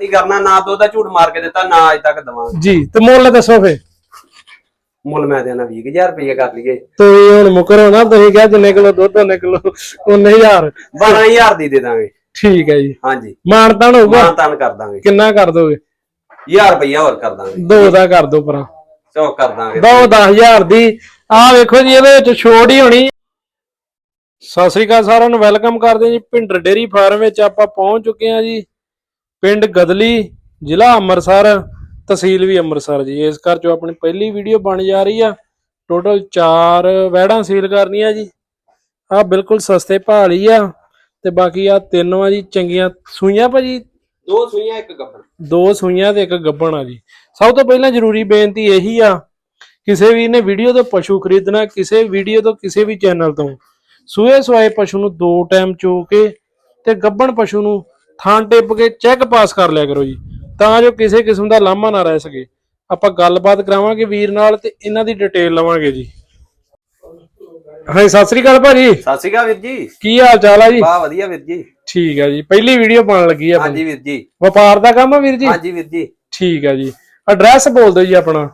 ਨਹੀਂ ਕਰਨਾ ਨਾ ਦੁੱਧ ਦਾ ਝੂਠ ਮਾਰ ਕੇ ਦਿੱਤਾ ਨਾ ਅਜ ਤੱਕ ਦਵਾਂਗੇ। ਜੀ ਤੇ ਮੁੱਲ ਦੱਸੋ ਫੇ। ਮੁੱਲ ਮੈਂ ਦੇਣਾ 20000 ਰੁਪਏ ਕਰ ਲਈਏ। ਤੁਸੀਂ ਹੁਣ ਮੁਕਰੋ ਨਾ ਤੁਸੀਂ ਕਿਹਾ ਜਿੰਨੇ ਕਿਲੋ ਦੁੱਧ ਉਹਨੇ ਕਿਲੋ ਉਹਨੇ ਹਜ਼ਾਰ। 12000 ਦੀ ਦੇ ਦਾਂਗੇ। ਠੀਕ ਹੈ ਜੀ। ਹਾਂਜੀ। ਮਾਨਤਾਨ ਹੋਊਗਾ। ਮਾਨ ਤਾਨ ਕਰ ਦਾਂਗੇ। ਕਿੰਨਾ ਕਰ ਦੋਗੇ? 1000 ਰੁਪਇਆ ਹੋਰ ਕਰ ਦਾਂਗੇ। ਦੋ ਦਾ ਕਰ ਦੋ ਪਰਾਂ ਚੌਕ ਕਰ ਦਾਂਗੇ। ਦੋ 10000 ਦੀ। ਆਹ ਵੇਖੋ ਜੀ ਇਹਦੇ ਵਿੱਚ ਛੋੜ ਹੀ ਹੋਣੀ। ਸਤਿ ਸ੍ਰੀ ਅਕਾਲ ਸਾਰਿਆਂ ਨੂੰ ਵੈਲਕਮ ਕਰਦੇ ਜੀ। ਭਿੰਡਰ ਡੇਰੀ ਫਾਰਮ ਵਿੱਚ ਆਪਾਂ ਪਹੁੰਚ ਚੁੱਕੇ ਹਾਂ ਜੀ। ਪਿੰਡ ਗਦਲੀ ਜ਼ਿਲ੍ਹਾ ਅੰਮ੍ਰਿਤਸਰ ਤਹਿਸੀਲ ਵੀ ਅੰਮ੍ਰਿਤਸਰ ਜੀ। ਇਸ ਘਰ ਚੋਂ ਆਪਣੀ ਪਹਿਲੀ ਵੀਡੀਓ ਬਣ ਜਾ ਰਹੀ ਆ। ਟੋਟਲ 4 ਵੈੜਾਂ ਸੀਲ ਕਰਨੀਆਂ ਜੀ। ਆ ਬਿਲਕੁਲ ਸਸਤੇ ਭਾਅ ਲਈ ਆ ਤੇ ਬਾਕੀ ਆ ਤਿੰਨ ਆ ਜੀ ਚੰਗੀਆਂ ਸੂਈਆਂ ਭਾਜੀ ਦੋ ਸੂਈਆਂ ਇੱਕ ਗੱਬਣ। ਦੋ ਸੂਈਆਂ ਤੇ ਇੱਕ ਗੱਬਣ ਆ ਜੀ। ਸਭ ਤੋਂ ਪਹਿਲਾਂ ਜ਼ਰੂਰੀ ਬੇਨਤੀ ਇਹੀ ਆ ਕਿਸੇ ਵੀ ਨੇ ਵੀਡੀਓ ਤੋਂ ਪਸ਼ੂ ਖਰੀਦਣਾ ਕਿਸੇ ਵੀਡੀਓ ਤੋਂ ਕਿਸੇ ਵੀ ਚੈਨਲ ਤੋਂ। ਸੂਏ ਸਵਾਏ ਪਸ਼ੂ ਨੂੰ ਦੋ ਟਾਈਮ ਚੋ ਕੇ ਤੇ ਗੱਬਣ ਪਸ਼ੂ ਨੂੰ ਥਾਂ ਟਿੱਪ ਕੇ ਚੈੱਕ ਪਾਸ ਕਰ ਲਿਆ ਕਰੋ ਜੀ ਤਾਂ ਜੋ ਕਿਸੇ ਕਿਸਮ ਦਾ ਲਾਮਾ ਨਾ ਰਹਿ ਸਕੇ। ਆਪਾਂ ਗੱਲਬਾਤ ਕਰਾਵਾਂਗੇ ਵੀਰ ਨਾਲ ਤੇ ਇਹਨਾਂ ਦੀ ਡਿਟੇਲ ਲਵਾਂਗੇ ਜੀ। ਹਾਂ ਸਤਿ ਸ੍ਰੀ ਅਕਾਲ ਭਾਜੀ। ਸਤਿ ਸ਼੍ਰੀ ਅਕਾਲ ਵੀਰ ਜੀ। ਕੀ ਹਾਲ ਚਾਲ ਆ ਜੀ? ਬਾ ਵਧੀਆ ਵੀਰ ਜੀ। ਠੀਕ ਆ ਜੀ ਪਹਿਲੀ ਵੀਡੀਓ ਪਾਉਣ ਲੱਗੀ ਆ ਹਾਂਜੀ ਵੀਰ ਜੀ। ਵਪਾਰ ਦਾ ਕੰਮ ਆ ਵੀਰ ਜੀ? ਹਾਂਜੀ ਵੀਰ ਜੀ। ਠੀਕ ਆ ਜੀ। ਐਡਰੈਸ ਬੋਲ ਦਿਓ ਜੀ ਆਪਣਾ।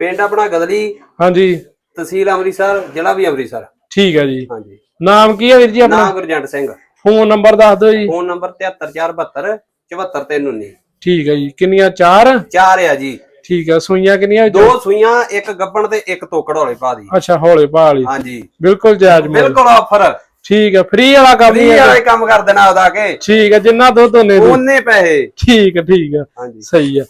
ਪਿੰਡ ਆਪਣਾ ਗਦਲੀ। ਹਾਂਜੀ। ਤਹਿਸੀਲ ਅੰਮ੍ਰਿਤਸਰ ਜ਼ਿਲ੍ਹਾ ਵੀ ਅੰਮ੍ਰਿਤਸਰ। ਠੀਕ ਆ ਜੀ। ਹਾਂਜੀ। ਨਾਮ ਕੀ ਆ ਵੀਰ ਜੀ ਆਪਣਾ? ਨਾਮ ਗੁਰਜੰਟ ਸਿੰਘ। ਫੋਨ ਨੰਬਰ ਦੱਸ ਦਿਓ ਜੀ। ਫੋਨ ਨੰਬਰ 73472 74319 ਠੀਕ ਆ ਜੀ। ਕਿੰਨੀਆਂ? ਚਾਰ? ਚਾਰ ਆ ਜੀ। ਠੀਕ ਆ ਸੂਈਆਂ ਕਿੰਨੀਆਂ ਦੋ ਸੂਈਆਂ ਇੱਕ ਗੱਬਣ ਤੇ ਇੱਕ ਤੋਕੜ ਹੋਲੇ ਪਾ ਦੀ। ਅੱਛਾ ਹੌਲੇ ਪਾ ਲਈ। ਹਾਂਜੀ। ਬਿਲਕੁਲ ਜਾਇਜ਼ ਮੁੱਲ। ਬਿਲਕੁਲ ਆਫਰ ਠੀਕ ਆ ਫ੍ਰੀ ਵਾਲਾ ਕੰਮ ਫ੍ਰੀ ਹੀ ਵਾਲੇ ਕੰਮ ਕਰ ਦੇਣਾ ਉਹਦਾ ਕੇ। ਠੀਕ ਆ ਜਿੰਨਾ ਦੁੱਧ ਉਹਨੇ ਦੇ। ਉਹਨੇ ਪੈਸੇ। ਠੀਕ ਆ ਠੀਕ ਆ ਹਾਂਜੀ। ਸਹੀ ਆ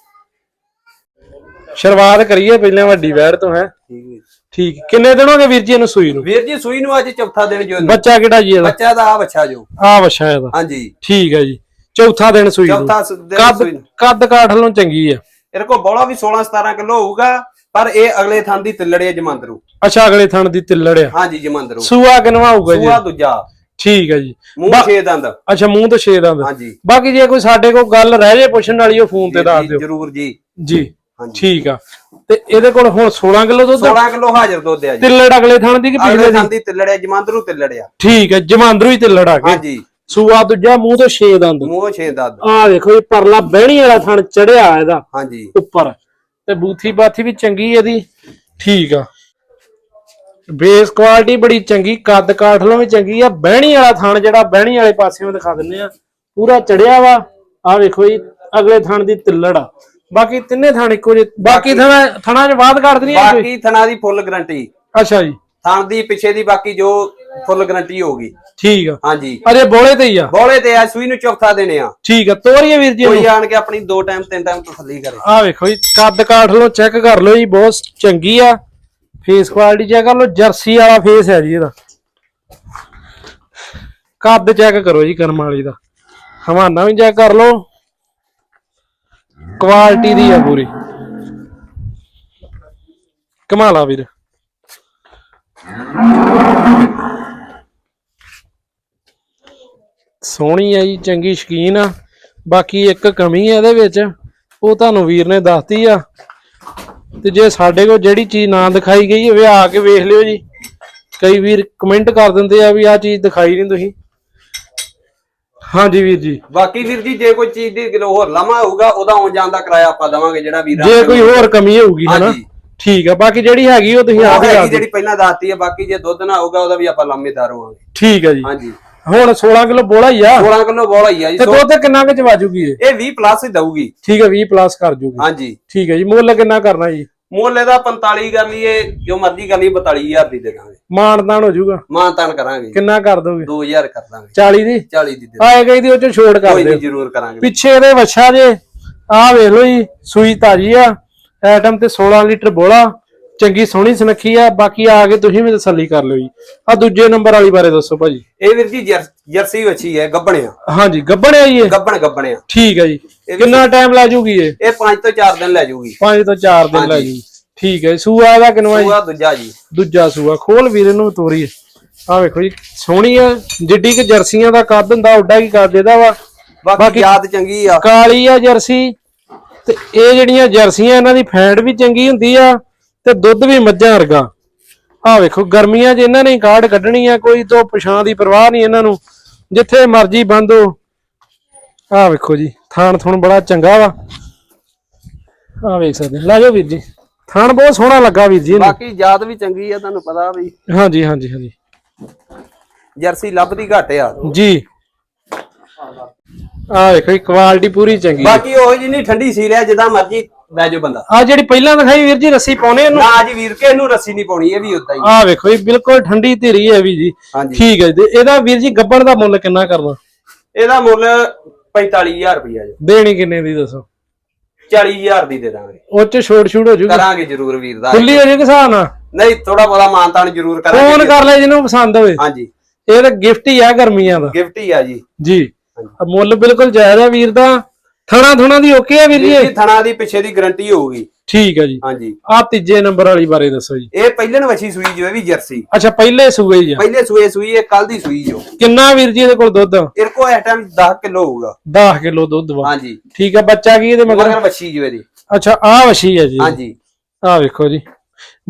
ਸ਼ੁਰੂਆਤ ਕਰੀਏ ਪਹਿਲਾਂ ਵੱਡੀ ਵੈੜ ਤੋਂ ਹੈ। ਠੀਕ ਵੀਰ। ਠੀਕ। ਕਿੰਨੇ ਦਿਨ ਹੋ ਗਏ ਵੀਰ ਜੀ ਇਹਨੂੰ ਸੂਈ ਨੂੰ? ਵੀਰ ਜੀ ਸੂਈ ਨੂੰ ਅੱਜ ਚੌਥਾ ਦਿਨ ਜੋ ਇਹਨੂੰ। ਬੱਚਾ ਕਿਹੜਾ ਜੀ ਇਹਦਾ? ਬੱਚਾ ਦਾ ਆ ਬੱਚਾ ਜੋ। ਆ ਵਛਾ ਇਹਦਾ। ਹਾਂਜੀ। ਠੀਕ ਆ ਜੀ। ਚੌਥਾ ਦਿਨ ਸੂਈ ਨੂੰ। ਚੌਥਾ ਸ- ਦਿਨ ਕੱਦ ਸੂਈ ਨੂੰ। ਕੱਦ ਕਾਠ ਨੂੰ ਚੰਗੀ ਆ ਇਹਦੇ ਕੋਲ ਬੋਲਾ ਵੀ 16 17 ਕਿਲੋ ਹੋਊਗਾ ਪਰ ਇਹ ਅਗਲੇ ਥਾਂ ਦੀ ਤਿੱਲੜੇ ਜਮੰਦਰੂ ਅੱਛਾ ਅਗਲੇ ਥਣ ਦੀ ਤਿੱਲੜ ਆ ਹਾਂਜੀ ਜਮੰਦਰੂ ਸੂਆ ਕਿਨਵਾ ਹੋਊਗਾ ਜੀ? ਸੂਆ ਦੂਜਾ। ਠੀਕ ਹੈ ਜੀ। ਮੂੰਹ ਛੇ ਦੰਦ। ਅੱਛਾ ਮੂੰਹ ਤੋਂ ਛੇ ਦੰਦ। ਹਾਂਜੀ। ਬਾਕੀ ਜੇ ਕੋਈ ਸਾਡੇ ਕੋਲ ਗੱਲ ਰਹਿ ਜੇ ਪੁੱਛਣ ਵਾਲੀ ਉਹ ਫੋਨ ਤੇ ਦੱਸ ਜੀ, ਦਿਓ। ਜ਼ਰੂਰ ਜੀ। ਜੀ। ਹਾਂਜੀ। ਠੀਕ ਆ। ਤੇ ਇਹਦੇ ਕੋਲ ਹੁਣ 16 ਕਿਲੋ ਦੁੱਧ 16 ਕਿਲੋ ਹਾਜ਼ਰ ਦੁੱਧ ਆ ਜੀ। ਤਿੱਲੜ ਅਗਲੇ ਥਣ ਦੀ ਕਿ ਅਗਲੇ ਪਿਛਲੇ ਥਾਂ ਦੀ ਦੀ ਤਿੱਲੜੇ ਜਮੰਦਰੂ ਤਿੱਲੜਿਆ ਠੀਕ ਹੈ ਜਮਾਂਦਰੂ ਹੀ ਤਿੱਲੜ ਆ ਗਏ ਹਾਂਜੀ। ਸੂਆ ਦੂਜਾ ਮੂੰਹ ਤੋਂ ਛੇ ਦੰਦ। ਮੂੰਹ ਛੇ ਦੰਦ। ਆ ਦੇਖੋ ਇਹ ਪਰਲਾ ਬਹਿਣੀ ਵਾਲਾ ਥਣ ਚੜਿਆ ਇਹਦਾ। ਹਾਂਜੀ। ਉੱਪਰ। ਤੇ ਬੂਥੀ ਬਾਥੀ ਵੀ ਚੰਗੀ ਇਹਦੀ। ਠੀਕ ਆ। ਬੇਸ ਕੁਆਲਿਟੀ ਬੜੀ ਚੰਗੀ ਕੱਦ ਕਾਠਲੋਂ ਵੀ ਚੰਗੀ ਆ। ਬਹਿਣੀ ਵਾਲਾ ਥਣ ਜਿਹੜਾ ਬਹਿਣੀ ਵਾਲੇ ਪਾਸਿਓਂ ਦਿਖਾ ਦਿੰਨੇ ਆ। ਪੂਰਾ ਚੜਿਆ ਵਾ। ਆ ਵੇਖੋ ਜੀ ਅਗਲੇ ਥਣ ਦੀ ਤਿੱਲੜ ਆ। ਬਾਕੀ ਤਿੰਨੇ ਥਣ ਇੱਕੋ ਜਿਹੇ ਬਾਕੀ ਥਣਾ ਥਣਾ ਚ ਬਾਤ ਕੱਢ ਨਹੀਂ ਕੋਈ ਬਾਕੀ ਥਣਾ ਦੀ ਫੁੱਲ ਗਰੰਟੀ। ਅੱਛਾ ਜੀ। ਥਾਂ ਦੀ ਪਿੱਛੇ ਦੀ ਬਾਕੀ ਜੋ ਫੁੱਲ ਗਰੰਟੀ ਹੋਊਗੀ ਠੀਕ ਆ। ਹਾਂਜੀ। ਅਰੇ ਬੋਲੇ ਤੇ ਹੀ ਆ। ਬੋਲੇ ਤੇ ਆ ਸੂਈ ਨੂੰ ਚੌਥਾ ਦੇਣੇ ਆ। ਠੀਕ ਆ। ਤੋਰੀਏ ਵੀਰ ਜੀ ਕੋਈ ਇਹਨੂੰ। ਆਣ ਕੇ ਆਪਣੀ ਦੋ ਟਾਈਮ ਤਿੰਨ ਟਾਈਮ ਤਸੱਲੀ ਕਰੇ। ਆ ਵੇਖੋ ਜੀ ਕੱਦ ਕਾਠ ਲੋ ਚੈੱਕ ਕਰ ਲਓ ਜੀ ਬਹੁਤ ਚੰਗੀ ਆ। ਫੇਸ ਕੁਆਲਿਟੀ ਚੈੱਕ ਕਰ ਲਓ ਜਰਸੀ ਵਾਲਾ ਫੇਸ ਹੈ ਜੀ ਇਹਦਾ। ਕੱਦ ਚੈੱਕ ਕਰੋ ਜੀ ਕਰਮ ਵਾਲੀ ਦਾ। ਹਵਾਨਾ ਵੀ ਚੈੱਕ ਕਰ ਲਓ। ਕੁਆਲਿਟੀ ਦੀ ਆ ਪੂਰੀ। ਕਮਾਲਾ ਵੀਰ। ਸੋਹਣੀ ਆ ਜੀ, ਚੰਗੀ ਸ਼ਕੀਨ ਆ। ਬਾਕੀ ਇੱਕ ਕਮੀ ਆ ਇਹਦੇ ਵਿੱਚ, ਉਹ ਤੁਹਾਨੂੰ ਵੀਰ ਨੇ ਦੱਸਤੀ ਆ। ਤੇ ਜੇ ਸਾਡੇ ਕੋਲ ਜਿਹੜੀ ਚੀਜ਼ ਨਾ ਦਿਖਾਈ ਗਈ ਹੋਵੇ ਆ ਕੇ ਵੇਖ ਲਿਓ ਜੀ। ਕਈ ਵੀਰ ਕਮੈਂਟ ਕਰ ਦਿੰਦੇ ਆ ਵੀ ਆ ਚੀਜ਼ ਦਿਖਾਈ ਨਹੀਂ ਤੁਸੀਂ। ਹਾਂਜੀ ਵੀਰ ਜੀ। ਬਾਕੀ ਵੀਰ ਜੀ ਜੇ ਕੋਈ ਚੀਜ਼ ਦੀ ਕਿਲੋ ਹੋਰ ਲਮਾ ਹੋਊਗਾ ਉਹਦਾ ਆਉਣ ਜਾਣ ਦਾ ਕਿਰਾਇਆ ਆਪਾਂ ਦਵਾਂਗੇ ਜਿਹੜਾ ਵੀਰ ਜੇ ਕੋਈ ਹੋਰ ਕਮੀ ਹੋਊਗੀ ਹਨਾ। ਠੀਕ ਆ ਬਾਕੀ ਜਿਹੜੀ ਹੈਗੀ ਉਹ ਤੁਸੀਂ ਆਪ ਹੀ ਦੱਸ ਜਿਹੜੀ ਪਹਿਲਾਂ ਦੱਸਤੀ ਹੈ ਬਾਕੀ ਜੇ ਦੁੱਧ ਨਾ ਹੋਊਗਾ ਉਹਦਾ ਵੀ ਆਪਾਂ ਲੰਮੇਦਾਰ ਹੋਵਾਂਗੇ। ਠੀਕ ਆ ਜੀ। ਹਾਂਜੀ। ਹੁਣ 16 ਕਿਲੋ ਬੋਲਾ ਹੀ ਆ। 16 ਕਿਲੋ ਬੋਲਾ ਹੀ ਆ ਜੀ। ਤੇ ਦੁੱਧ ਕਿੰਨਾ ਕੁ ਚ ਵਾਜੂਗੀ ਇਹ? ਇਹ 20 ਪਲੱਸ ਹੀ ਦਊਗੀ। ਠੀਕ ਆ 20 ਪਲੱਸ ਕਰ ਜੂਗੀ। ਹਾਂਜੀ। ਠੀਕ ਹੈ ਜੀ ਮੁੱਲ ਕਿੰਨਾ ਕਰਨਾ ਜੀ? ਮੁੱਲ ਇਹਦਾ 45 ਕਰ ਲਈਏ ਜੋ ਮਰਜ਼ੀ ਕਰ ਲਈਏ 42000 ਦੀ ਦੇ ਦਾਂਗੇ। ਮਾਨਦਾਨ ਹੋ ਜਾਊਗਾ। ਮਾਨ ਤਾਨ ਕਰਾਂਗੇ ਕਿੰਨਾ ਕਰ ਦੋਗੇ? 2000 ਕਰ ਦਾਂਗੇ। 40 ਦੀ? 40 ਦੀ ਦੇ ਆਏ ਗਈ ਦੀ ਉਹ ਚ ਛੋੜ ਕਰ ਦਿਓ। ਜ਼ਰੂਰ ਕਰਾਂਗੇ। ਪਿੱਛੇ ਇਹਦੇ ਵੱਛਾ ਜੇ ਆਹ ਵੇਖ ਲਓ ਜੀ ਸੂਈ ਤਾਜੀ ਆ ਐਟਮ ਤੇ 16 ਲੀਟਰ ਬੋਲਾ। ਚੰਗੀ ਸੋਹਣੀ ਸੁਨੱਖੀ ਆ ਬਾਕੀ ਆ ਕੇ ਤੁਸੀਂ ਵੀ ਤਸੱਲੀ ਕਰ ਲਿਓ ਜੀ। ਆ ਦੂਜੇ ਨੰਬਰ ਵਾਲੀ ਬਾਰੇ ਦੱਸੋ ਭਾਜੀ। ਇਹ ਵੀਰ ਜੀ ਜਰ- ਜਰਸੀ ਵੱਛੀ ਹੈ ਗੱਬਣਿਆ। ਹਾਂਜੀ ਗੱਬਣਿਆ ਜੀ ਇਹ ਗੱਬਣ ਗੱਬਣਿਆ। ਠੀਕ ਹੈ ਜੀ। ਵੀ- ਕਿੰਨਾ ਟਾਈਮ ਲੈ ਜੂਗੀ ਇਹ? ਇਹ 5 ਤੋਂ 4 ਦਿਨ ਲੈ ਜਾਊਗੀ 5 ਤੋਂ 4 ਦਿਨ ਲੈ ਹਾਂਜੀ। ਜੂਗੀ। ਠੀਕ ਹੈ ਜੀ। ਸੂਆ ਇਹਦਾ ਕਿੰਨਵਾ ਜੀ? ਪੂਰਾ ਦੂਜਾ ਜੀ। ਦੂਜਾ ਸੂਆ। ਖੋਲ ਵੀਰ ਇਹਨੂੰ ਤੋਰੀ। ਆ ਵੇਖੋ ਜੀ ਸੋਹਣੀ ਆ। ਜਿੱਡੀ ਕਿ ਜਰਸੀਆਂ ਦਾ ਕੱਦ ਹੁੰਦਾ ਓਡਾ ਕੀ ਕੱਦ ਇਹਦਾ ਵਾ? ਬਾਕੀ ਯਾਦ ਚੰਗੀ ਆ। ਕਾਲੀ ਆ ਜਰਸੀ। ਤੇ ਇਹ ਜਿਹੜੀਆਂ ਜਰਸੀਆਂ ਇਹਨਾਂ ਦੀ ਫੈਂਟ ਵੀ ਚੰਗੀ ਹੁੰਦੀ ਆ। ਤੇ ਦੁੱਧ ਵੀ ਮੱਝਾਂ ਵਰਗਾ। ਆ ਵੇਖੋ ਗਰਮੀਆਂ 'ਚ ਇਹਨਾਂ ਨੇ ਕਾਢ ਕੱਢਣੀ ਆ ਕੋਈ ਤੋਂ ਪਛਾਂ ਦੀ ਪਰਵਾਹ ਨਹੀਂ ਇਹਨਾਂ ਨੂੰ। ਜਿੱਥੇ ਮਰਜ਼ੀ ਬੰਦੋ ਆਹ ਵੇਖੋ ਜੀ ਥਾਣ ਥੁਣ ਬੜਾ ਚੰਗਾ ਵਾ। ਆਹ ਵੇਖ ਸਕਦੇ ਲੈ ਜਾਓ ਵੀਰ ਜੀ। ਥਾਣ ਬਹੁਤ ਸੋਹਣਾ ਲੱਗਾ ਵੀਰ ਜੀ ਇਹਨੂੰ। ਬਾਕੀ ਜਾਤ ਵੀ ਚੰਗੀ ਆ ਤੁਹਾਨੂੰ ਪਤਾ ਵੀ। ਹਾਂਜੀ ਹਾਂਜੀ ਹਾਂਜੀ। ਜਰਸੀ ਲੱਭਦੀ ਘੱਟ ਆ। ਜੀ। ਆਹ ਵੇਖੋ ਜੀ ਕੁਆਲਿਟੀ ਪੂਰੀ ਚੰਗੀ ਬਾਕੀ ਉਹ ਜਿੰਨੀ ਠੰਡੀ ਸੀ ਲਿਆ ਜਿੱਦਾਂ ਮਰਜ਼ੀ ਲੈ ਜਾਓ ਬੰਦਾ। ਆ ਜਿਹੜੀ ਪਹਿਲਾਂ ਦਿਖਾਈ ਵੀਰ ਜੀ ਰੱਸੀ ਪਾਉਣੇ ਇਹਨੂੰ? ਨਾ ਜੀ ਵੀਰ ਕੇ ਇਹਨੂੰ ਰੱਸੀ ਨਹੀਂ ਪਾਉਣੀ ਇਹ ਵੀ ਉਦਾਂ ਹੀ। ਆਹ ਵੇਖੋ ਜੀ ਬਿਲਕੁਲ ਠੰਡੀ ਧੀਰੀ ਹੈ ਵੀ ਜੀ। ਹਾਂਜੀ। ਠੀਕ ਹੈ ਜੀ ਤੇ ਇਹਦਾ ਵੀਰ ਜੀ ਗੱਬਣ ਦਾ ਮੁੱਲ ਕਿੰਨਾ ਕਰਨਾ? ਇਹਦਾ ਮੁੱਲ 45000 ਰੁਪਇਆ ਜੀ। ਦੇਣੀ ਕਿੰਨੇ ਦੀ ਦੱਸੋ? 40000 ਦੀ ਦੇ ਦਾਂਗੇ। ਉਹ ਚ ਛੋਟ ਛੂਟ ਹੋ ਜੂਗੀ। ਕਰਾਂਗੇ ਜਰੂਰ ਵੀਰ ਦਾ। ਖੁੱਲੀ ਹੋ ਜੂਗੀ ਹਿਸਾਬ ਨਾਲ ਨਹੀਂ ਥੋੜਾ ਬਹੁਤਾ ਮਾਨਤਾਨ ਜਰੂਰ ਫੋਨ ਕਰਾਂਗੇ ਕਰ ਲੈ ਜਿਹਨੂੰ ਪਸੰਦ ਹੋਵੇ। ਹਾਂਜੀ। ਇਹ ਤਾਂ ਗਿਫਟ ਹੀ ਆ ਗਰਮੀਆਂ ਦਾ। ਗਿਫਟ ਹੀ ਆ ਜੀ। ਜੀ। ਆ ਮੁੱਲ ਬਿਲਕੁਲ ਜਾਇਜ਼ ਆ ਵੀਰ ਦਾ। ਥਣਾ ਥੁਣਾ ਦੀ ਓਕੇ ਆ ਵੀਰ ਜੀ? ਜੀ ਥਣਾ ਦੀ ਪਿੱਛੇ ਦੀ ਗਾਰੰਟੀ ਹੋਊਗੀ। ਠੀਕ ਹੈ ਜੀ। ਹਾਂਜੀ। ਆ ਤੀਜੇ ਨੰਬਰ ਵਾਲੀ ਬਾਰੇ ਦੱਸੋ ਜੀ। ਇਹ ਪਹਿਲਣ ਵਛੀ ਸੂਈ ਜੋ ਇਹ ਵੀ ਜਰਸੀ। ਅੱਛਾ ਪਹਿਲੇ ਸੂਏ ਆ। ਪਹਿਲੇ ਸੂਏ ਸੂਈ ਇਹ ਕੱਲ ਦੀ ਸੂਈ ਜੋ। ਕਿੰਨਾ ਵੀਰ ਜੀ ਇਹਦੇ ਕੋਲ ਦੁੱਧ? ਇਹ ਕੋ ਇਸ ਟਾਈਮ 10 ਕਿਲੋ ਹੋਊਗਾ। 10 ਕਿਲੋ ਦੁੱਧ ਵਾ। ਹਾਂਜੀ। ਠੀਕ ਆ ਬੱਚਾ ਕੀ ਇਹਦੇ ਮਗਰ? ਮਗਰ ਵਛੀ ਜੋ ਇਹਦੀ ਅੱਛਾ ਆ ਵਸ਼ੀ ਹੈ ਜੀ। ਹਾਂਜੀ। ਆ ਵੇਖੋ ਜੀ।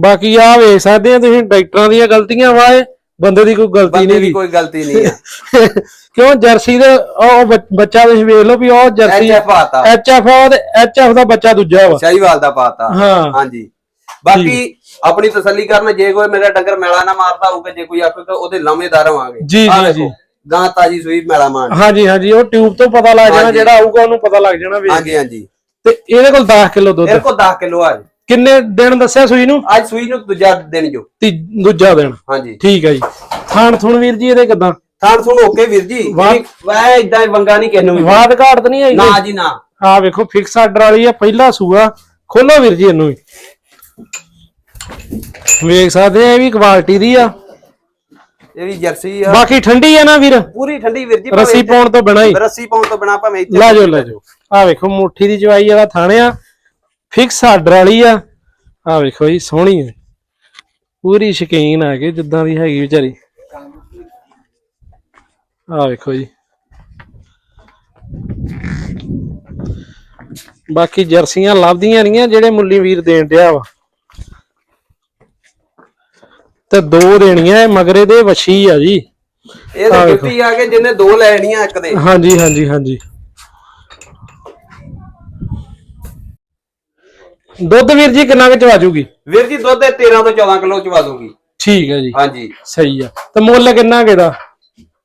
ਬਾਕੀ ਆ ਵੇਖ ਸਕਦੇ ਆ ਤੁਸੀਂ ਡਾਕਟਰਾਂ ਦੀਆਂ ਗਲਤੀਆਂ ਵਾ ਇਹ। ਬੰਦੇ ਦੀ ਕੋਈ ਗਲਤੀ ਬੰਦੇ ਨਹੀਂ ਦੀ ਕੋਈ ਗਲਤੀ ਨਹੀਂ ਆ ਕਿਉਂ ਜਰਸੀ ਦੇ ਉਹ ਬੱਚ- ਬੱਚਾ ਤੁਸੀਂ ਵੇਖ ਲਓ ਵੀ ਉਹ ਜਰਸੀ ਐਚਐਫ ਆਤਾ। ਐਚਐਫ ਤੇ ਐਚਐਫ ਦਾ ਬੱਚਾ ਦੂਜਾ ਵਾ। ਸ਼ਾਹੀਵਾਲ ਦਾ ਪਾਤਾ। ਹਾਂ। ਹਾਂਜੀ। ਬਾਕੀ ਆਪਣੀ ਤਸੱਲੀ ਕਰਨ ਜੇ ਕੋਈ ਮੇਰਾ ਡੰਗਰ ਮੈਲਾ ਨਾ ਮਾਰਦਾ ਹੋਊਗਾ ਜੇ ਕੋਈ ਆਖੂਗਾ ਉਹਦੇ ਲਾਮੇਦਾਰ ਹੋਵਾਂਗੇ। ਜੀ, ਆਹ ਜੀ, ਜੀ। ਗਾਂ ਤਾਜੀ ਸੂਈ ਮੈਲਾ ਮਾਰ। ਹਾਂਜੀ ਹਾਂਜੀ ਉਹ ਟਿਊਬ ਤੋਂ ਪਤਾ ਲੱਗ ਜਾਣਾ ਹਾਂਜੀ। ਜਿਹੜਾ ਆਊਗਾ ਉਹਨੂੰ ਪਤਾ ਲੱਗ ਜਾਣਾ ਵੀ ਹਾਂਜੀ ਹਾਂਜੀ। ਤੇ ਇਹਦੇ ਕੋਲ 10 ਕਿਲੋ ਦੁੱਧ। ਇਹ ਕੋ 10 ਕਿਲੋ ਆ ਕਿੰਨੇ ਦਿਨ ਦੱਸਿਆ ਸੂਈ ਨੂੰ? ਅੱਜ ਸੂਈ ਨੂੰ ਦੂਜਾ ਦਿਨ ਜੋ। ਤੀ ਦੂਜਾ ਦਿਨ। ਹਾਂਜੀ। ਠੀਕ ਹੈ ਜੀ। ਥਾਣ ਥੁਣ ਵੀਰ ਜੀ ਇਹਦੇ ਕਿਦਾਂ? ਥਾਣ ਸੁਣ ਓਕੇ ਵੀਰ ਜੀ। ਵਾਹ। ਵੈ ਇਦਾਂ ਵੰਗਾ ਨਹੀਂ ਕਿਸ ਨੂੰ ਵੀ। ਬਾਦ ਘਾਟ ਤਾਂ ਨਹੀਂ ਆਈ ਨਾ ਜੀ ਨਾ। ਆ ਵੇਖੋ ਫਿਕਸ ਆਰਡਰ ਵਾਲੀ ਆ ਪਹਿਲਾ ਸੂਆ। ਖੋਲੋ ਵੀਰ ਜੀ ਇਹਨੂੰ ਵੀ। ਵੇਖ ਸਕਦੇ ਆ ਇਹ ਵੀ ਕੁਆਲਿਟੀ ਦੀ ਆ। ਇਹ ਵੀ ਜਰਸੀ ਆ। ਬਾਕੀ ਠੰਡੀ ਆ ਨਾ ਵੀਰ? ਪੂਰੀ ਠੰਡੀ ਵੀਰ ਜੀ ਰੱਸੀ ਪਾਉਣ ਤੋਂ ਬਿਨਾਂ ਹੀ। ਰੱਸੀ ਪਾਉਣ ਤੋਂ ਬਿਨਾ ਭਾਵੇਂ ਇੱਥੇ ਲੈ ਜਾਓ ਲੈ ਜਾਓ। ਆ ਵੇਖੋ ਮੁੱਠੀ ਦੀ ਜਵਾਈ ਵਾਲਾ ਥਾਣੇ ਆ ਫਿਕਸ ਆਰਡਰ ਵਾਲੀ ਆ। ਆ ਵੇਖੋ ਜੀ ਸੋਹਣੀ ਹੈ ਪੂਰੀ ਸ਼ਕੀਨ ਆ ਕੇ ਜਿੱਦਾਂ ਦੀ ਹੈਗੀ ਵਿਚਾਰੀ। ਆ ਵੇਖੋ ਜੀ। ਬਾਕੀ ਜਰਸੀਆਂ ਲੱਭਦੀਆਂ ਨਹੀਂ ਜਿਹੜੇ ਮੁੱਲੀ ਵੀਰ ਦੇਣ ਡਿਆ ਵਾ। ਤੇ ਦੋ ਦੇਣੀਆਂ ਇਹ ਮਗਰੇ ਦੇ ਵਛੀ ਆ ਜੀ। ਇਹ ਤਾਂ ਆ ਕੇ ਜਿਹਨੇ ਦੋ ਲੈਣੀਆਂ ਇੱਕ ਦੇ। ਹਾਂਜੀ ਹਾਂਜੀ ਹਾਂਜੀ। ਦੁੱਧ ਵੀਰ ਜੀ ਕਿੰਨਾ ਕੁ ਚਵਾ ਜੂਗੀ ਵੀਰ ਜੀ ਦੁੱਧ ਇਹ 13 ਤੋਂ 14 ਕਿਲੋ ਚਵਾ ਦੂਗੀ ਠੀਕ ਹੈ ਜੀ। ਹਾਂਜੀ। ਸਹੀ ਆ। ਤੇ ਮੁੱਲ ਕਿੰਨਾ ਕੁ ਇਹਦਾ?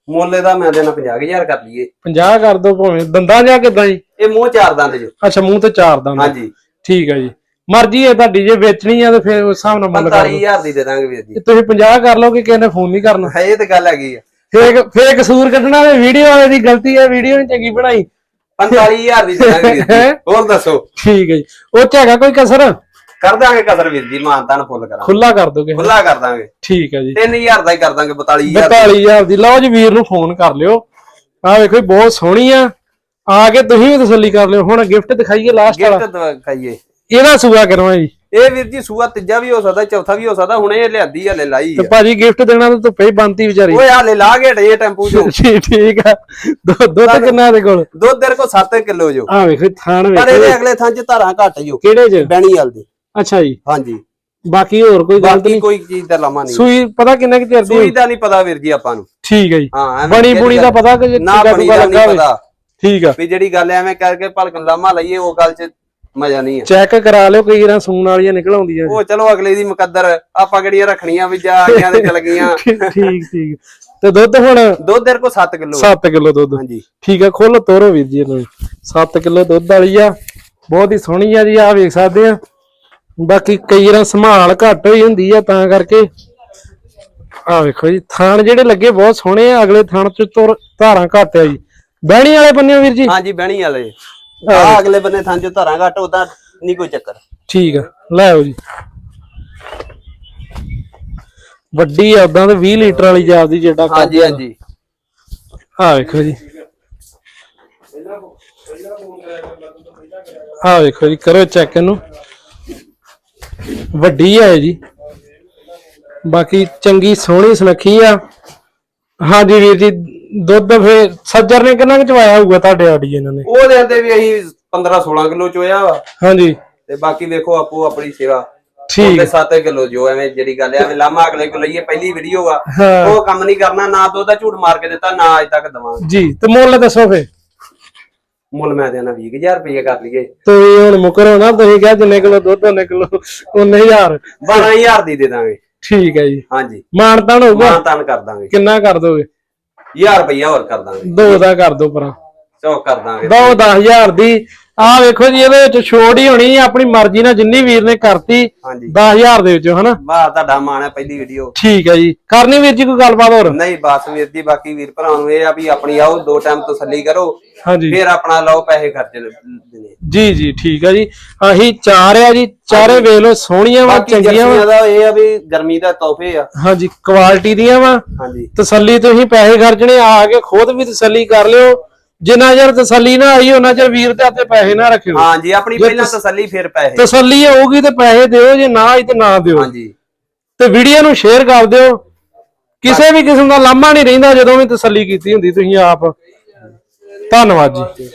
ਮੁੱਲ ਇਹਦਾ ਮੈਂ ਦੇਣਾ 50000 ਕਰ ਲਈਏ। 50 ਕਰ ਦੋ ਭਾਵੇਂ। ਦੰਦਾਂ ਜਾਂ ਕਿਦਾਂ ਜੀ? ਇਹ ਮੂੰਹ ਚਾਰ ਦੰਦ ਜੋ। ਅੱਛਾ ਮੂੰਹ ਤੇ ਚਾਰ ਦੰਦ। ਹਾਂਜੀ। ਠੀਕ ਹੈ ਜੀ। ਮਰਜ਼ੀ ਹੈ ਤੁਹਾਡੀ ਜੇ ਵੇਚਣੀ ਆ ਤੇ ਫਿਰ ਉਸ ਹਿਸਾਬ ਨਾਲ ਮੁੱਲ ਕਰ ਲਓ 45000 ਦੀ ਦੇ ਦਾਂਗੇ ਵੀਰ ਜੀ। ਜੇ ਤੁਸੀਂ 50 ਕਰ ਲਓ ਕਿ ਕਿਸੇ ਨੇ ਫੋਨ ਨਹੀਂ ਕਰਨਾ? ਹੈ ਇਹ ਤੇ ਗੱਲ ਹੈਗੀ ਆ। ਫੇਰ ਫੇਰ ਕਸੂਰ ਕੱਢਣਾ ਤੇ ਵੀਡੀਓ ਵਾਲੇ ਦੀ ਗਲਤੀ ਹੈ ਵੀਡੀਓ ਨਹੀਂ ਚੰਗੀ ਬਣਾਈ। 45000 ਦੀ ਦੇ ਦਾਂਗੇ ਵੀਰ ਜੀ। ਹੋਰ ਦੱਸੋ? ਠੀਕ ਹੈ ਜੀ। ਉਹ ਚ ਹੈਗਾ ਕੋਈ ਕਸਰ? ਕਰ ਦਾਂਗੇ ਕਸਰ ਵੀਰ ਜੀ ਮਾਨਤਾਨ ਫੁੱਲ ਕਰਾਂਗੇ। ਖੁੱਲਾ ਕਰ ਦੋਗੇ। ਖੁੱਲਾ ਕਰ ਦਾਂਗੇ। ਠੀਕ ਹੈ ਜੀ। 3000 ਦਾ ਹੀ ਕਰ ਦਾਂਗੇ 42000 42000 ਦੀ। ਲਓ ਜੀ ਵੀਰ ਨੂੰ ਫੋਨ ਕਰ ਲਿਓ। ਆ ਵੇਖੋ ਬਹੁਤ ਸੋਹਣੀ ਆ। ਆ ਕੇ ਤੁਸੀਂ ਵੀ ਤਸੱਲੀ ਕਰ ਲਿਓ। ਹੁਣ ਗਿਫਟ ਦਿਖਾਈਏ ਲਾਸਟ ਵਾਲਾ। ਗਿਫਟ ਖਾਈਏ ਇਹਦਾ ਸੂਆ ਕਰਵਾ ਜੀ। ਇਹ ਵੀਰ ਜੀ ਸੂਆ ਤੀਜਾ ਵੀ ਹੋ ਸਕਦਾ ਚੌਥਾ ਵੀ ਹੋ ਸਕਦਾ ਹੁਣੇ ਇਹ ਲਿਆਂਦੀ ਹਲੇ ਲਾਈ ਤੇ ਆ ਭਾਜੀ ਗਿਫਟ ਦੇਣਾ ਤਾਂ ਧੁੱਪੇ ਹੀ ਬੰਤੀ ਵਿਚਾਰੀ। ਓਏ ਹਾਲੇ ਲਾ ਕੇ ਢੇ ਟੈਂਪੂ ਚੋਂ। ਠੀਕ ਠੀਕ ਆ। ਦੁੱਧ ਦੁੱਧ ਕਿੰਨਾ ਦੇ ਕੋਲ? ਦੁੱਧ ਤੇਰੇ ਕੋ 7 ਕਿਲੋ ਜੋ। ਆ ਵੇਖੋ ਥਾਣ ਪਰ ਵੇਖੋ। ਇਹਦੇ ਅਗਲੇ ਥਾਂ ਚ ਧਾਰਾਂ ਘੱਟ ਜੋ ਕਿਹੜੇ ਚ? ਬੈਣੀ ਵਾਲ ਦੇ। ਅੱਛਾ ਜੀ। ਹਾਂਜੀ। ਬਾਕੀ ਹੋਰ ਕੋਈ ਗਲਤ ਬਾਕੀ ਨਹੀਂ। ਕੋਈ ਚੀਜ਼ ਦਾ ਲਾਮਾ ਨਹੀਂ। ਸੂਈ ਪਤਾ ਕਿੰਨਾ ਕਿ ਚਿਰ ਦੀ ਸੂਈ ਦਾ ਨਹੀਂ ਪਤਾ ਵੀਰ ਜੀ ਆਪਾਂ ਨੂੰ। ਠੀਕ ਹੈ ਜੀ। ਹਾਂ ਐਵੇਂ ਬਣੀ ਬੁਣੀ ਦਾ ਗੱਲ- ਪਤਾ ਕਿ ਨਾ ਟੀਕਾ ਬਣੀ ਟੂਕਾ ਦਾ ਲੱਗਾ ਨਹੀਂ ਹੋਵੇ ਪਤਾ। ਠੀਕ ਆ। ਵੀ ਜਿਹੜੀ ਗੱਲ ਐਵੇਂ ਕਰਕੇ ਭਲਕਣ ਲਾਮਾ ਲਈਏ ਉਹ ਗੱਲ ਚ ਮਜ਼ਾ ਨਹੀਂ ਆ। ਚੈੱਕ ਕਰਾ ਲਿਓ ਕਈ ਵਾਰ ਸੂਣ ਵਾਲੀਆਂ ਨਿਕਲ ਆਉਂਦੀਆਂ ਉਹ ਚਲੋ ਅਗਲੇ ਦੀ ਮੁਕੱਦਰ ਆਪਾਂ ਕਿਹੜੀਆਂ ਰੱਖਣੀਆਂ ਵੀ ਜਾ ਆਈਆਂ ਤੇ ਚਲ ਗਈਆਂ। ਠੀਕ ਠੀਕ ਤੇ ਦੁੱਧ ਹੁਣ? ਦੁੱਧ ਤੇਰੇ ਕੋ 7 ਕਿਲੋ 7 ਕਿਲੋ ਦੁੱਧ। ਹਾਂਜੀ। ਠੀਕ ਆ ਖੋਲੋ ਤੋਰੋ ਵੀਰ ਜੀ ਇਹਨੂੰ 7 ਕਿਲੋ ਦੁੱਧ ਵਾਲੀ ਆ। ਬਹੁਤ ਹੀ ਸੋਹਣੀ ਆ ਜੀ ਆ ਵੇਖ ਸਕਦੇ ਆ। ਬਾਕੀ ਕਈ ਵਾਰ ਸੰਭਾਲ ਘੱਟ ਹੋਈ ਹੁੰਦੀ ਆ ਤਾਂ ਕਰਕੇ। ਆ ਵੇਖੋ ਜੀ ਥਾਣ ਜਿਹੜੇ ਲੱਗੇ ਬਹੁਤ ਸੋਹਣੇ ਆ ਅਗਲੇ ਥਾਣ ਚ ਤੁਰ ਧਾਰਾਂ ਘੱਟ ਆ ਜੀ। ਬਹਿਣੀ ਵਾਲੇ ਬੰਨੇ ਵੀਰ ਜੀ? ਹਾਂਜੀ ਬਹਿਣੀ ਵਾਲੇ। ਆ ਅਗਲੇ ਬੰਨੇ ਥਾਂ ਚ ਧਾਰਾਂ ਘੱਟ ਉਹਦਾ ਨਹੀਂ ਕੋਈ ਚੱਕਰ। ਠੀਕ ਆ ਲੈ ਆਓ ਜੀ। ਵੱਡੀ ਆ ਉਦਾਂ ਤੇ 20 ਲੀਟਰ ਵਾਲੀ ਜਾਪਦੀ ਜਿਹੜਾ ਕੱਦ ਹਾਂਜੀ ਹਾਂਜੀ। ਆ ਵੇਖੋ ਜੀ। ਆ ਵੇਖੋ ਜੀ ਕਰੋ ਚੈੱਕ ਇਹਨੂੰ। ਵੱਡੀ ਹੈ ਜੀ। ਬਾਕੀ ਚੰਗੀ ਸੋਹਣੀ ਸੁਨੱਖੀ ਆ। ਹਾਂਜੀ ਵੀਰ ਜੀ ਦੁੱਧ ਫੇ ਸੱਜਰ ਨੇ ਕਿੰਨਾ ਕੁ ਚਵਾਇਆ ਹੋਊਗਾ ਤੁਹਾਡੇ ਆੜੀ ਇਹਨਾਂ ਨੇ? ਉਹਦੇ ਅੰਦੇ ਵੀ ਅਸੀਂ 15 16 ਕਿਲੋ ਚੋਇਆ ਵਾ। ਹਾਂਜੀ। ਤੇ ਬਾਕੀ ਵੇਖੋ ਆਪੋ ਆਪਣੀ ਸੇਵਾ। ਠੀਕ। ਉਹਦੇ 7 ਕਿਲੋ ਜੋ ਐਵੇਂ ਜਿਹੜੀ ਗੱਲ ਐ ਐਵੇਂ ਲਾਮਾ ਅਗਲੇ ਕੋ ਲਈਏ ਪਹਿਲੀ ਵੀਡੀਓ ਆ। ਹਾਂ। ਉਹ ਕੰਮ ਨਹੀਂ ਕਰਨਾ ਨਾ ਦੁੱਧ ਦਾ ਝੂਠ ਮਾਰ ਕੇ ਦਿੱਤਾ ਨਾ ਅਜ ਤੱਕ ਦਵਾਂਗੇ। ਜੀ ਤੇ ਮੁੱਲ ਦੱਸੋ ਫੇ ਮੁੱਲ ਮੈਂ ਦੇਣਾ 20000 ਰੁਪਏ ਕਰ ਲਈਏ। ਤੁਸੀਂ ਹੁਣ ਮੁਕਰੋ ਨਾ ਤੁਸੀਂ ਕਿਹਾ ਜਿੰਨੇ ਕਿਲੋ ਦੁੱਧ ਉਹਨੇ ਕਿਲੋ ਉਹਨੇ ਹਜ਼ਾਰ। 12000 ਦੀ ਦੇ ਦਾਂਗੇ। ਠੀਕ ਹੈ ਜੀ। ਹਾਂਜੀ। ਮਾਨਤਾਨ ਹੋਊਗਾ। ਮਾਨ ਤਾਨ ਕਰ ਦਾਂਗੇ। ਕਿੰਨਾ ਕਰ ਦੋਗੇ? 1000 ਰੁਪਇਆ ਹੋਰ ਕਰ ਦਾਂਗੇ। ਦੋ ਦਾ ਕਰ ਦੋ ਪਰਾਂ ਚੌ ਕਰ ਦਾਂਗੇ। ਦੋ 10000 ਦੀ ਆਹ ਵੇਖੋ ਜੀ ਇਹਦੇ ਵਿੱਚ ਛੋੜ ਹੀ ਹੋਣੀ ਆਪਣੀ ਮਰਜ਼ੀ ਨਾਲ ਜਿੰਨੀ ਵੀਰ ਨੇ ਕਰਤੀ ਹਾਂਜੀ। 10000 ਦੇ ਵਿੱਚੋਂ ਹਨਾ? ਵਾਹ ਤੁਹਾਡਾ ਮਾਣ ਹੈ ਪਹਿਲੀ ਵੀਡੀਓ ਠੀਕ ਹੈ ਜੀ। ਕਰਨੀ ਵੀਰ ਜੀ ਕੋਈ ਗੱਲਬਾਤ ਹੋਰ? ਨਹੀਂ ਬਸ ਵੀਰ ਜੀ ਬਾਕੀ ਵੀਰ ਭਰਾਵਾਂ ਨੂੰ ਇਹ ਆ ਵੀ ਆਪਣੀ ਆਓ ਦੋ ਟਾਈਮ ਤਸੱਲੀ ਕਰੋ ਹਾਂਜੀ। ਫਿਰ ਆਪਣਾ ਲਓ ਪੈਸੇ ਖਰਚ ਜੀ ਜੀ ਠੀਕ ਹੈ ਜੀ। ਆਹੀ ਚਾਰ ਆ ਜੀ ਚਾਰੇ ਵੇਖ ਲਓ ਸੋਹਣੀਆਂ ਵਾ ਬਾਕੀ ਚੰਗੀਆਂ ਵਾ। ਦਾ ਇਹ ਆ ਵੀ ਗਰਮੀ ਦਾ ਤੋਹਫੇ ਆ। ਹਾਂਜੀ ਕੁਆਲਿਟੀ ਦੀਆਂ ਵਾ। ਹਾਂਜੀ। ਤਸੱਲੀ ਤੁਸੀਂ ਪੈਸੇ ਖਰਚਣੇ ਆ ਕੇ ਖੁਦ ਵੀ ਤਸੱਲੀ ਕਰ ਲਿਓ। ਜਿੰਨਾ ਚਿਰ ਤਸੱਲੀ ਨਾ ਆਈ ਉਹਨਾਂ ਚਿਰ ਵੀਰ ਤੇ ਹੱਥੇ ਪੈਸੇ ਨਾ ਰੱਖਿਓ। ਹਾਂਜੀ ਆਪਣੀ ਪਹਿਲਾਂ ਤਸੱਲੀ ਫਿਰ ਪੈਸੇ। ਤਸੱਲੀ ਹੋਊਗੀ ਤੇ ਪੈਸੇ ਦਿਓ ਜੇ ਨਾ ਆਈ ਤੇ ਨਾ ਦਿਓ। ਹਾਂਜੀ। ਤੇ ਵੀਡੀਓ ਨੂੰ ਸ਼ੇਅਰ ਕਰ ਦਿਓ। ਕਿਸੇ ਵੀ ਕਿਸਮ ਦਾ ਲਾਮਾ ਨਹੀਂ ਰਹਿੰਦਾ ਜਦੋਂ ਵੀ ਤਸੱਲੀ ਕੀਤੀ ਹੁੰਦੀ ਤੁਸੀਂ ਆਪ। ਧੰਨਵਾਦ ਜੀ।